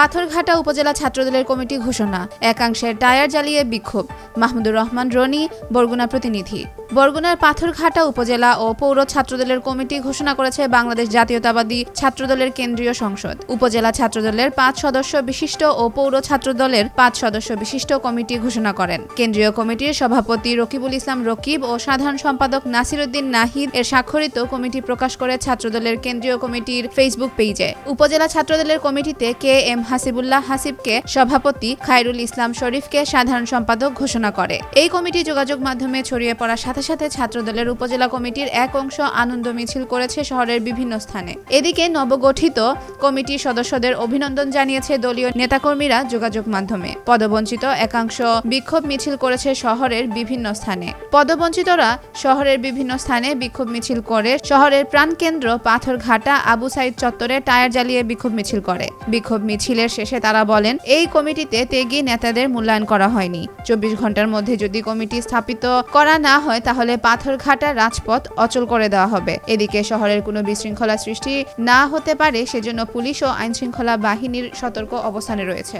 পাথরঘাটা উপজেলা ছাত্রদলের কমিটি ঘোষণা। একাংশের টায়ার জ্বালিয়ে বিক্ষোভ। মাহমুদুর রহমান রনি বরগুনা প্রতিনিধি। বরগুনার পাথরঘাটা উপজেলা ও পৌর ছাত্রদলের কমিটি ঘোষণা করেছে বাংলাদেশ জাতীয়তাবাদী ছাত্রদলের কেন্দ্রীয় সংসদ। উপজেলা ছাত্রদলের পাঁচ সদস্য বিশিষ্ট ও পৌর ছাত্রদলের পাঁচ সদস্য বিশিষ্ট কমিটি ঘোষণা করেন। কেন্দ্রীয় কমিটির সভাপতি রকিবুল ইসলাম রকিব ও সাধারণ সম্পাদক নাসিরউদ্দিন নাহিদ এর স্বাক্ষরিত কমিটি প্রকাশ করে ছাত্রদলের কেন্দ্রীয় কমিটির ফেসবুক পেজে। উপজেলা ছাত্রদলের কমিটিতে কে এম হাসিবুল্লাহ হাসিবকে সভাপতি খায়রুল ইসলাম শরীফকে সাধারণ সম্পাদক ঘোষণা করে। এই কমিটি যোগাযোগ মাধ্যমে ছড়িয়ে পড়ার সাথে সাথে ছাত্রদলের উপজেলা কমিটির এক অংশ আনন্দ মিছিল করেছে শহরের বিভিন্ন স্থানে। এদিকে নবগঠিত কমিটির সদস্যদের অভিনন্দন জানিয়েছে দলীয় নেতাকর্মীরা যোগাযোগ মাধ্যমে। পদবঞ্চিত একাংশ বিক্ষোভ মিছিল করেছে শহরের বিভিন্ন স্থানে। পদবঞ্চিতরা শহরের বিভিন্ন স্থানে বিক্ষোভ মিছিল করে শহরের প্রাণকেন্দ্র পাথরঘাটা আবু সাইদ চত্বরে টায়ার জ্বালিয়ে বিক্ষোভ মিছিল করে। বিক্ষোভ মিছিলের শেষে তারা বলেন, এই কমিটিতে তেগি নেতাদের মূল্যায়ন করা হয়নি। চব্বিশ ঘণ্টার মধ্যে যদি কমিটি স্থাপিত করা না হয় তাহলে পাথরঘাটা রাজপথ অচল করে দেওয়া হবে। এদিকে শহরের কোনো বিশৃঙ্খলা সৃষ্টি না হতে পারে, সেজন্য পুলিশ ও আইনশৃঙ্খলা বাহিনীর সতর্ক অবস্থানে রয়েছে।